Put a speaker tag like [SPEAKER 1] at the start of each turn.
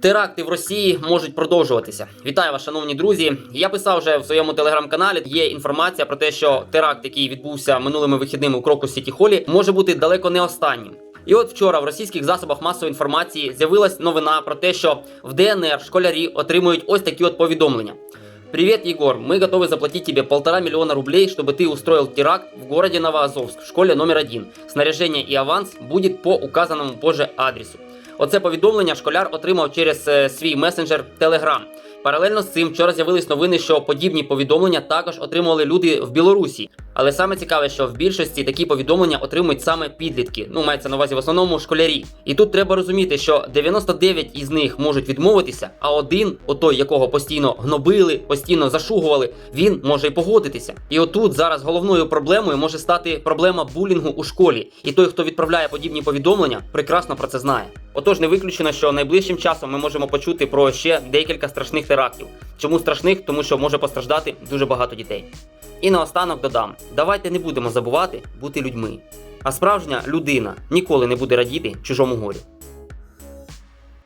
[SPEAKER 1] Теракти в Росії можуть продовжуватися. Вітаю вас, шановні друзі. Я писав вже в своєму телеграм-каналі. Є інформація про те, що теракт, який відбувся минулими вихідними у Крокус Сіті Холі, може бути далеко не останнім. І от вчора в російських засобах масової інформації з'явилась новина про те, що в ДНР школярі отримують ось такі от повідомлення. Привет, Егор. Мы готовы заплатить тебе полтора миллиона рублей, чтобы ты устроил теракт в городе Новоазовск, в школе номер один. Снаряжение и аванс будет по указанному позже адресу. Оце повідомлення школяр отримав через е, свій месенджер Telegram. Паралельно з цим вчора з'явились новини, що подібні повідомлення також отримували люди в Білорусі. Але саме цікаве, що в більшості такі повідомлення отримують саме підлітки. Ну, мається на увазі в основному школярі. І тут треба розуміти, що 99 із них можуть відмовитися, а один, отой, якого постійно гнобили, постійно зашугували, він може й погодитися. І отут зараз головною проблемою може стати проблема булінгу у школі. І той, хто відправляє подібні повідомлення, прекрасно про це знає. Отож, не виключено, що найближчим часом ми можемо почути про ще декілька страшних терактів. Чому страшних? Тому що може постраждати дуже багато дітей. І наостанок додам: давайте не будемо забувати бути людьми. А справжня людина ніколи не буде радіти чужому горю.